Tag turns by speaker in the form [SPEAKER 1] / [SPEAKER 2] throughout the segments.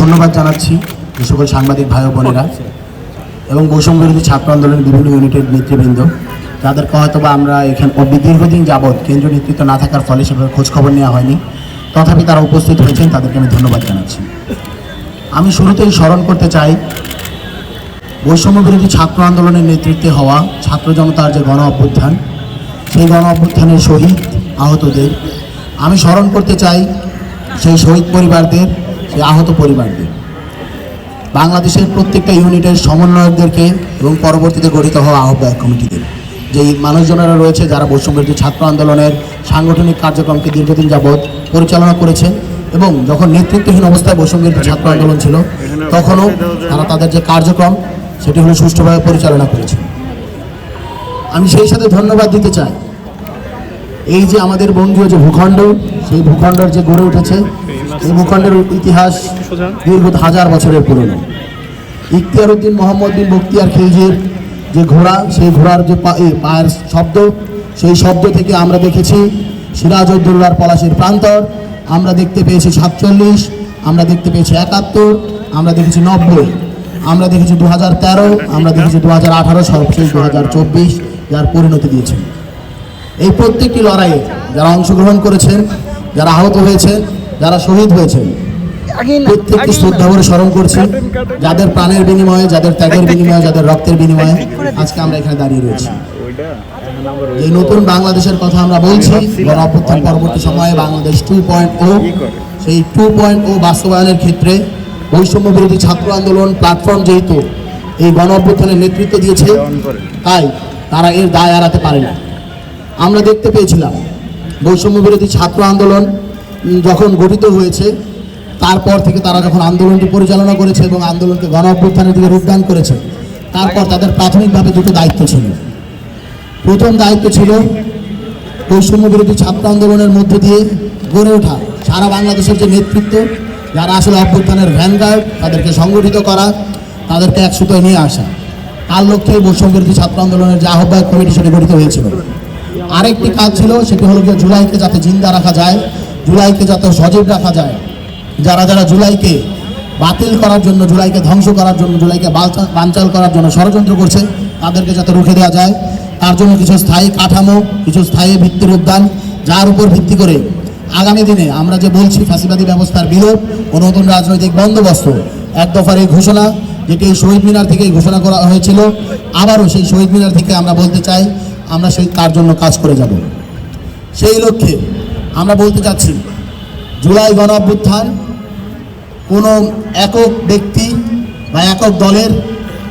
[SPEAKER 1] ধন্যবাদ জানাচ্ছি যে সকল সাংবাদিক ভাই বোনেরা এবং বৈষম্য বিরোধী ছাত্র আন্দোলনের বিভিন্ন ইউনিটের নেতৃবৃন্দ যাদেরকে হয়তো বা আমরা এখানে দীর্ঘদিন যাবৎ কেন্দ্রীয় নেতৃত্ব না থাকার ফলে সেভাবে খোঁজখবর নেওয়া হয়নি। তথাপি তারা উপস্থিত হয়েছেন, তাদেরকে আমি ধন্যবাদ জানাচ্ছি। আমি শুরুতেই স্মরণ করতে চাই, বৈষম্য বিরোধী ছাত্র আন্দোলনের নেতৃত্বে হওয়া ছাত্র জনতার যে গণ অভ্যুত্থান, সেই গণ অভ্যুত্থানের শহীদ আহতদের, আমি স্মরণ করতে চাই সেই শহীদ পরিবারদের সেই আহত পরিবারদের। বাংলাদেশের প্রত্যেকটা ইউনিটের সমন্বয়কদেরকে এবং পরবর্তীতে গঠিত হওয়া আহ্বায়ক কমিটিদের। যেই মানুষজনেরা রয়েছে যারা বৈষম্য ছাত্র আন্দোলনের সাংগঠনিক কার্যক্রমকে দীর্ঘদিন যাবৎ পরিচালনা করেছে এবং যখন নেতৃত্বহীন অবস্থায় বৈষম্য ছাত্র আন্দোলন ছিল তখনও তারা তাদের যে কার্যক্রম সেটি হলো সুষ্ঠুভাবে পরিচালনা করেছে। আমি সেই সাথে ধন্যবাদ দিতে চাই। এই যে আমাদের বঙ্গীয় যে ভূখণ্ড সেই ভূখণ্ডের যে গড়ে উঠেছে ভূখণ্ডের ইতিহাস দীর্ঘ হাজার বছরের পুরনো। ইখতিয়ার উদ্দিন মোহাম্মদ বিন বক্তিয়ার খিলজির যে ঘোড়া সেই ঘোড়ার যে পায়ের শব্দ সেই শব্দ থেকে আমরা দেখেছি সিরাজউদ্দৌলার পলাশির প্রান্তর। আমরা দেখতে পেয়েছি সাতচল্লিশ আমরা দেখতে পেয়েছি একাত্তর আমরা দেখেছি নব্বই আমরা দেখেছি দু হাজার তেরো আমরা দেখেছি দু হাজার আঠারো সর্বশেষ দু হাজার চব্বিশ যার পরিণতি দিয়েছে। এই প্রত্যেকটি লড়াইয়ে যারা অংশগ্রহণ করেছেন যারা আহত হয়েছেন যারা শহীদ হয়েছেন প্রত্যেককে শ্রদ্ধা করে স্মরণ করছি যাদের প্রাণের বিনিময়ে যাদের ত্যাগের বিনিময়ে যাদের রক্তের বিনিময়ে আজকে আমরা এখানে দাঁড়িয়ে রয়েছি। এই নতুন বাংলাদেশের কথা আমরা বলছি গণ অভ্যুত্থান পরবর্তী সময়ে বাংলাদেশ টু পয়েন্ট ও সেই টু পয়েন্ট ও বাস্তবায়নের ক্ষেত্রে বৈষম্য বিরোধী ছাত্র আন্দোলন প্ল্যাটফর্ম যেহেতু এই গণ অভ্যুত্থানের নেতৃত্ব দিয়েছে তাই তারা এর দায় এড়াতে পারে না। আমরা দেখতে পেয়েছিলাম বৈষম্য বিরোধী ছাত্র আন্দোলন যখন গঠিত হয়েছে, তারপর থেকে তারা যখন আন্দোলনটি পরিচালনা করেছে এবং আন্দোলনকে গণ অভ্যুত্থানের দিকে রূপদান করেছে, তারপর তাদের প্রাথমিকভাবে দুটো দায়িত্ব ছিল। প্রথম দায়িত্ব ছিল বৈষম্য বিরোধী ছাত্র আন্দোলনের মধ্য দিয়ে গড়ে ওঠা, সারা বাংলাদেশের যে নেতৃত্ব, যারা আসলে অভ্যুত্থানের ভ্যানগার্ড তাদেরকে সংগঠিত করা, তাদেরকে এক সুতোয় নিয়ে আসা। তার লক্ষ্যে বৈষম্য ছাত্র আন্দোলনের যে আহ্বায়ক কমিটি সেটি গঠিত হয়েছিল। আরেকটি কাজ ছিল, সেটি হলো গিয়ে জুলাইকে যাতে জিন্দা রাখা যায় জুলাইকে যত সজীব রাখা যায়, যারা যারা জুলাইকে বাতিল করার জন্য, জুলাইকে ধ্বংস করার জন্য, জুলাইকে বানচাল করার জন্য ষড়যন্ত্র করছে, তাদেরকে যাতে রুখে দেওয়া যায়, তার জন্য কিছু স্থায়ী কাঠামো, কিছু স্থায়ী ভিত্তির উদ্যান, যার উপর ভিত্তি করে আগামী দিনে আমরা যে বলছি ফাঁসিবাদী ব্যবস্থার বিলোপ ও নতুন রাজনৈতিক বন্দোবস্ত, এক দফার এই ঘোষণা, যেটি এই শহীদ মিনার থেকেই ঘোষণা করা হয়েছিল, আবারও সেই শহীদ মিনার থেকে আমরা বলতে চাই, আমরা সেই তার জন্য কাজ করে যাব। সেই লক্ষ্যে আমরা বলতে চাচ্ছি, জুলাই গণ অভ্যুত্থান কোনো একক ব্যক্তি বা একক দলের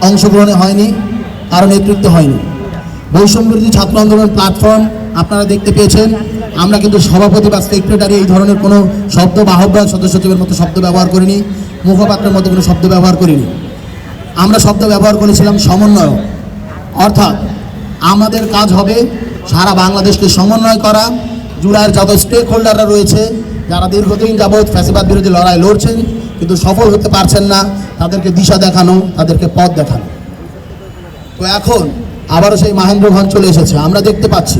[SPEAKER 1] অংশগ্রহণে হয়নি, কারও নেতৃত্বে হয়নি। বৈষম্য বিরোধী ছাত্র আন্দোলন প্ল্যাটফর্ম আপনারা দেখতে পেয়েছেন। আমরা কিন্তু সভাপতি বা সেক্রেটারি এই ধরনের কোনো শব্দ বা সদস্য সচিবের মতো শব্দ ব্যবহার করিনি, মুখপাত্রের মতো কোনো শব্দ ব্যবহার করিনি। আমরা শব্দ ব্যবহার করেছিলাম সমন্বয় অর্থাৎ আমাদের কাজ হবে সারা বাংলাদেশকে সমন্বয় করা জুলাইয়ের যত স্টেক হোল্ডাররা রয়েছে, যারা দীর্ঘদিন যাবৎ ফ্যাসিবাদ বিরোধী লড়াই লড়ছেন, কিন্তু সফল হতে পারছেন না, তাদেরকে দিশা দেখানো, তাদেরকে পথ দেখানো। তো এখন আবারও সেই মাহেন্দ্রগঞ্জ চলে এসেছে। আমরা দেখতে পাচ্ছি,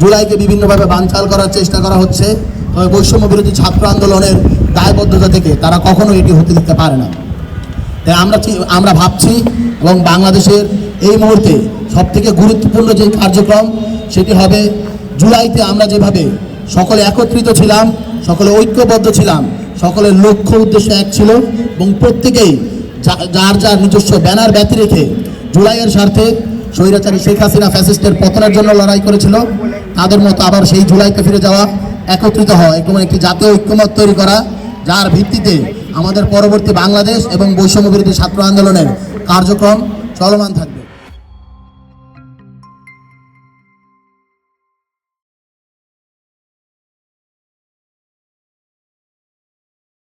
[SPEAKER 1] জুলাইকে বিভিন্নভাবে বানচাল করার চেষ্টা করা হচ্ছে, তবে বৈষম্য বিরোধী ছাত্র আন্দোলনের দায়বদ্ধতা থেকে তারা কখনো এটি হতে দিতে পারে না। তাই আমরা আমরা ভাবছি, এবং বাংলাদেশের এই মুহূর্তে সব থেকে গুরুত্বপূর্ণ যে কার্যক্রম, সেটি হবে জুলাইতে আমরা যেভাবে সকলে একত্রিত ছিলাম, সকলে ঐক্যবদ্ধ ছিলাম, সকলের লক্ষ্য উদ্দেশ্য এক ছিল এবং প্রত্যেকেই যার যার নিজস্ব ব্যানার ব্যতি রেখে জুলাইয়ের স্বার্থে স্বৈরাচারী শেখ হাসিনা ফ্যাসিস্টের পতনের জন্য লড়াই করেছিল, তাদের মতো আবার সেই জুলাইতে ফিরে যাওয়া, একত্রিত হওয়া এবং একটি জাতীয় ঐক্যমত তৈরি করা, যার ভিত্তিতে আমাদের পরবর্তী বাংলাদেশ এবং বৈষম্য বিরোধী ছাত্র আন্দোলনের কার্যক্রম চলমান থাকবে।